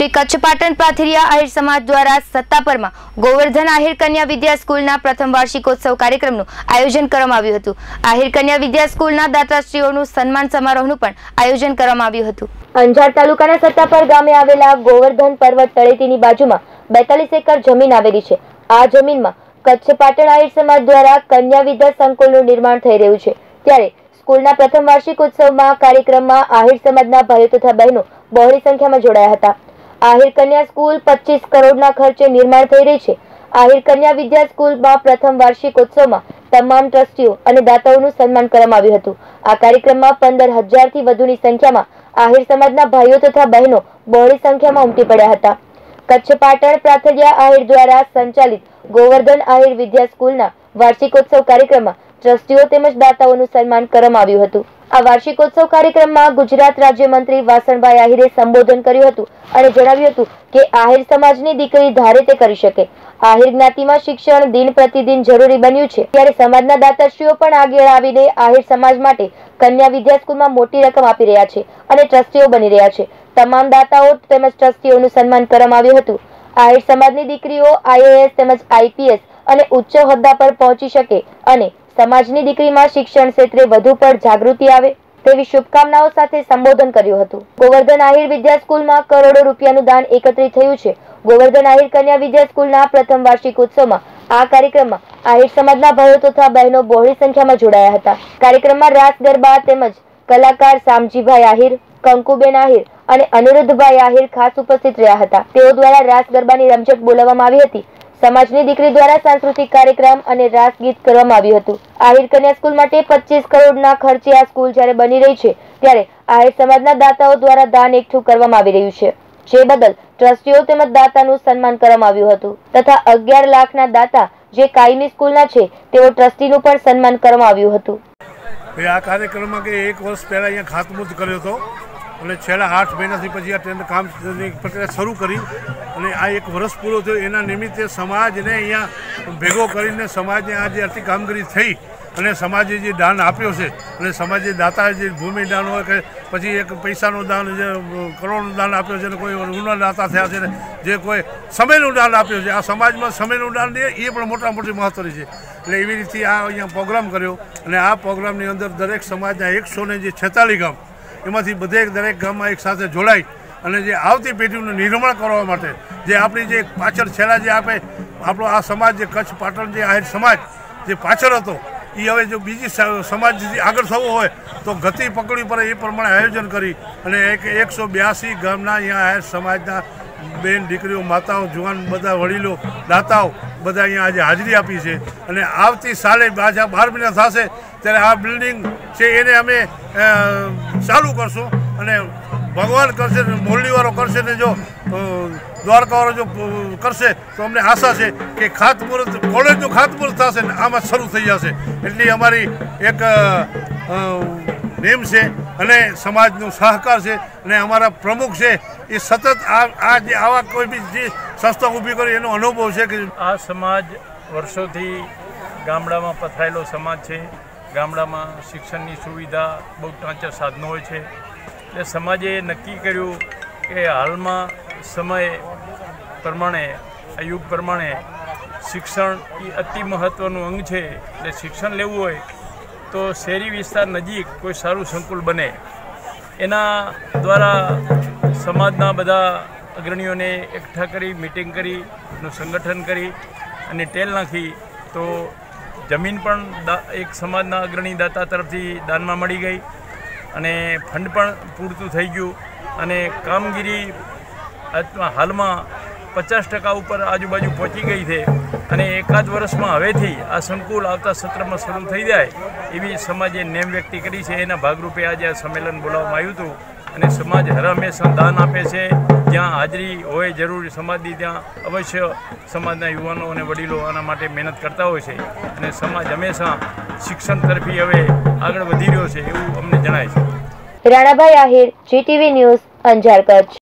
શ્રી કચ્છ પાટણ પાથરિયા આહિર સમાજ દ્વારા સત્તાપરમાં ગોવર્ધન આહિર કન્યા વિદ્યા સ્કૂલના પ્રથમ વાર્ષિકોત્સવ કાર્યક્રમનું આયોજન કરવામાં આવ્યું હતું. આહિર કન્યા વિદ્યા સ્કૂલના દાતાશ્રીઓનું સન્માન સમારોહનું પણ આયોજન કરવામાં આવ્યું હતું. અંજાર તાલુકાના સત્તાપર ગામે આવેલા ગોવર્ધન પર્વત તળેટીની બાજુમાં બેતાલીસ એકર જમીન આવેલી છે. આ જમીનમાં કચ્છ પાટણ આહિર સમાજ દ્વારા કન્યા વિદ્યા સંકુલનું નિર્માણ થઈ રહ્યું છે. ત્યારે સ્કૂલના પ્રથમ વાર્ષિક ઉત્સવમાં કાર્યક્રમમાં આહિર સમાજના ભાઈઓ તથા બહેનો બહોળી સંખ્યામાં જોડાયા હતા. આહિર કન્યા સ્કૂલ પચીસ કરોડના ખર્ચે નિર્માણ થઈ રહી છે. આહિર કન્યા વિદ્યા સ્કૂલમાં પ્રથમ વાર્ષિક ઉત્સવમાં તમામ ટ્રસ્ટીઓ અને દાતાઓનું સન્માન કરવામાં આવ્યું હતું. આ કાર્યક્રમમાં પંદર હજારથી વધુની સંખ્યામાં આહિર સમાજના ભાઈઓ તથા બહેનો બહોળી સંખ્યામાં ઉમટી પડ્યા હતા. કચ્છ પાટણ પ્રાથલિયા આહિર દ્વારા સંચાલિત ગોવર્ધન આહિર વિદ્યા સ્કૂલના વાર્ષિકોત્સવ કાર્યક્રમમાં ટ્રસ્ટીઓ તેમજ દાતાઓનું સન્માન કરવામાં આવ્યું હતું. આ વાર્ષિકોત્સવ કાર્યક્રમમાં ગુજરાત રાજ્યમંત્રી વાસણભાઈ આહિરે સંબોધન કર્યું હતું અને જણાવ્યું હતું કે આહિર સમાજની દીકરી ધારે તે કરી શકે. આહિર જ્ઞાતિમાં શિક્ષણ દિન પ્રતિદિન જરૂરી બન્યું છે. ત્યારે સમાજના દાતાશ્રીઓ પણ આગળ આવીને આહિર સમાજ માટે કન્યા વિદ્યા સ્કૂલમાં મોટી રકમ આપી રહ્યા છે અને ટ્રસ્ટીઓ બની રહ્યા છે. તમામ દાતાઓ તેમજ ટ્રસ્ટીઓનું સન્માન કરવામાં આવ્યું હતું. આહિર સમાજની દીકરીઓ આઈએએસ તેમજ આઈપીએસ અને ઉચ્ચ હોદ્દા પર પહોંચી શકે અને સમાજની દીકરીમાં શિક્ષણ ક્ષેત્રે વધુ પર જાગૃતિ આવે તેવી શુભકામનાઓ સાથે સંબોધન કર્યું હતું. ગોવર્ધન આહિર વિદ્યા સ્કૂલમાં કરોડો રૂપિયાનું દાન એકત્રિત થયું છે. ગોવર્ધન આહિર કન્યા વિદ્યા સ્કૂલના પ્રથમ વાર્ષિક ઉત્સવમાં આ કાર્યક્રમમાં આહિર સમાજના ભાઈઓ તથા બહેનો બહોળી સંખ્યામાં જોડાયા હતા. કાર્યક્રમમાં રાસ ગરબા તેમજ કલાકાર સામજીભાઈ આહિર, કંકુબેન આહિર અને અનિરુદ્ધભાઈ આહિર ખાસ ઉપસ્થિત રહ્યા હતા. તેઓ દ્વારા રાસ ગરબાની રમઝટ બોલાવવામાં આવી હતી. સમાજની દીકરી દ્વારા સાંસ્કૃતિક કાર્યક્રમ અને રાસ ગીત કરવામાં આવ્યું હતું. આહિર કન્યા સ્કૂલ માટે પચીસ કરોડના ખર્ચે આ સ્કૂલ જ્યારે બની રહી છે, ત્યારે આહિર સમાજના દાતાઓ દ્વારા દાન એકઠું કરવામાં આવી રહ્યું છે. જે બદલ ટ્રસ્ટીઓ તેમજ દાતાનું સન્માન કરવામાં આવ્યું હતું. તથા અગિયાર લાખના દાતા જે કાયમી સ્કૂલના છે, તેઓ ટ્રસ્ટીનું પણ સન્માન કરવામાં આવ્યું હતું. આ કાર્યક્રમમાં કે એક વર્ષ પહેલાં અહીંયા ખાતમુહૂર્ત કર્યો હતો. અને છેલ્લા આઠ મહિનાથી પછી આ ટેન્ડર કામની પ્રક્રિયા શરૂ કરી અને આ એક વર્ષ પૂરો થયો. એના નિમિત્તે સમાજને અહીંયા ભેગો કરીને સમાજને આ જે આટલી કામગીરી થઈ અને સમાજે જે દાન આપ્યો છે અને સમાજે દાતા જે ભૂમિ દાન હોય કે પછી એક પૈસાનું દાન, જે કરોડનું દાન આપ્યો છે ને કોઈ દાતા થયા છે ને જે કોઈ સમયનું દાન આપ્યું છે. આ સમાજમાં સમયનું દાન દે એ પણ મોટા મોટી મહત્વની છે. એટલે એવી રીતે આ અહીંયા પ્રોગ્રામ કર્યો અને આ પ્રોગ્રામની અંદર દરેક સમાજના એકસો ને જે છેતાલીસ ગામ એમાંથી બધે દરેક ગામમાં એક સાથે જોડાઈ અને જે આવતી પેઢીનું નિર્માણ કરવા માટે જે આપણી જે પાછળ છેલ્લા જે આપે આપણો આ સમાજ જે કચ્છ પાટણ જે આહિર સમાજ જે પાછળ હતો એ હવે જો બીજી સમાજથી આગળ થવો હોય તો ગતિ પકડવી પડે એ પ્રમાણે આયોજન કરી અને એક એકસો બ્યાસી ગામના અહીંયા આહિર સમાજના બેન દીકરીઓ, માતાઓ, જુવાન બધા વડીલો, દાતાઓ બધા અહીંયા આજે હાજરી આપી છે અને આવતી સાલે પાછા બાર મહિના થશે ત્યારે આ બિલ્ડિંગ છે એને અમે ચાલુ કરશું અને ભગવાન કરશે ને મોરલીવાળો કરશે ને જો દ્વારકાવાળો જો કરશે તો અમને આશા છે કે ખાતમુહૂર્ત, કોલેજનું ખાતમુહૂર્ત થશે ને આમાં શરૂ થઈ જશે. એટલી અમારી એક નેમ છે અને સમાજનો સહકાર છે અને અમારા પ્રમુખ છે એ સતત આ આ જે આવા કોઈ બી જે સંસ્થા ઊભી કરી, એનો અનુભવ છે કે આ સમાજ વર્ષોથી ગામડામાં પથરાયેલો સમાજ છે. ગામડામાં શિક્ષણની સુવિધા બહુ ટાંચા સાધનો હોય છે. એટલે સમાજે નક્કી કર્યું કે હાલમાં સમય પ્રમાણે આ યુગ પ્રમાણે શિક્ષણ એ અતિ મહત્ત્વનું અંગ છે. એટલે શિક્ષણ લેવું હોય તો શહેરી વિસ્તાર નજીક કોઈ સારું સંકુલ બને. એના દ્વારા સમાજના બધા અગ્રણીઓને એકઠા કરી મિટિંગ કરી એનું સંગઠન કરી અને ટેલ નાખી તો જમીન પણ એક સમાજના અગ્રણી દાતા તરફથી દાનમાં મળી ગઈ અને ફંડ પણ પૂરતું થઈ ગયું અને કામગીરી હાલમાં પચાસ ટકા ઉપર આજુબાજુ પહોંચી ગઈ છે અને એકાદ વર્ષમાં હવેથી આ સંકુલ આવતા સત્રમાં શરૂ થઈ જાય એવી સમાજે નેમ વ્યક્તિ કરી છે. એના ભાગરૂપે આજે આ સંમેલન બોલાવવામાં આવ્યું હતું. અને સમાજ હર હંમેશા દાન આપે છે. જ્યાં હાજરી હોય જરૂરી સમાજની, ત્યાં અવશ્ય સમાજના યુવાનો અને વડીલો આના માટે મહેનત કરતા હોય છે. અને સમાજ હંમેશા શિક્ષણ તરફી હવે આગળ વધી રહ્યો છે એવું અમને જણાય છે. Ranabhai Ahir GTV news Anjar Kutch.